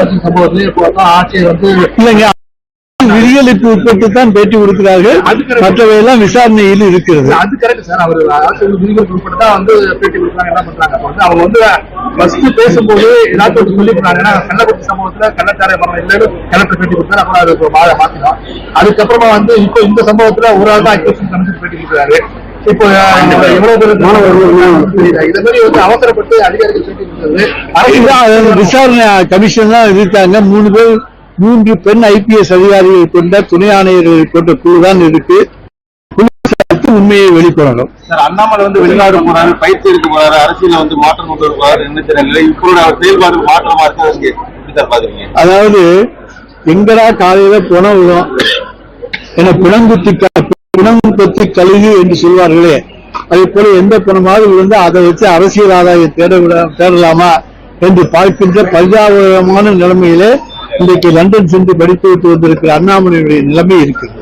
சம்பவத்திலேயே பார்த்தா ஆட்சியர் வந்து இல்லைங்க. விதிகளுக்கு உட்பட்டு தான் பேட்டி கொடுக்கிறார்கள். மற்றவையெல்லாம் விசாரணையில் இருக்கிறது. அது கரெக்ட் சார் அவர் விதிகளுக்கு உட்பட்டு தான் வந்து பேட்டி கொடுக்குறாங்க. என்ன பண்றாங்க? அவங்க வந்து ஃபர்ஸ்ட் பேசும்போது ஏதாச்சும் சொல்லி போனாங்க கள்ளக்குறிச்சி சம்பவத்துல கள்ளச்சாரை மரணம் இல்லைன்னு கலெக்டர் பேட்டி கொடுத்தாரு. அப்புறம் அது இப்போ மா- மாத்தினோம் அதுக்கப்புறமா வந்து இப்போ இந்த சம்பவத்துல ஒரு ஆள் தான் அக்யூஷன் கமிஷன் பேட்டி கொடுக்குறாரு. இப்போ எவ்வளவு பேர். இதை மாதிரி வந்து அவசரப்பட்டு அதிகாரிகள் பேட்டி விசாரணை கமிஷன் தான் இருக்காங்க. மூணு பேர் மூன்று பெண் ஐபிஎஸ் அதிகாரிகள் கொண்ட துணை ஆணையர்கள் கொண்ட குழு தான் இருக்கு. உண்மையை சார் அண்ணாமலை வந்து வெளிநாடு போறாரு பயிற்சி எடுக்க போறாரு அரசியல வந்து மாற்றம் கொண்டு வருவாரு என்ன தெரியல. இப்போ அவர் செயல்பாடு மாற்றமா இருக்கு அதாவது எங்கடா காலையில புணம் விழும்? என பிணங்குத்தி பத்தி கழுகு என்று சொல்வார்களே. அதே போல எந்த பணமாக விழுந்து அதை வச்சு அரசியல் ஆதாயம் தேட தேடலாமா என்று பார்க்கின்ற பரிதாபகரமான நிலைமையிலே இன்றைக்கு லண்டன் சென்று படித்து விட்டு வந்திருக்கிற அண்ணாமலையுடைய நிலைமை இருக்கிறது.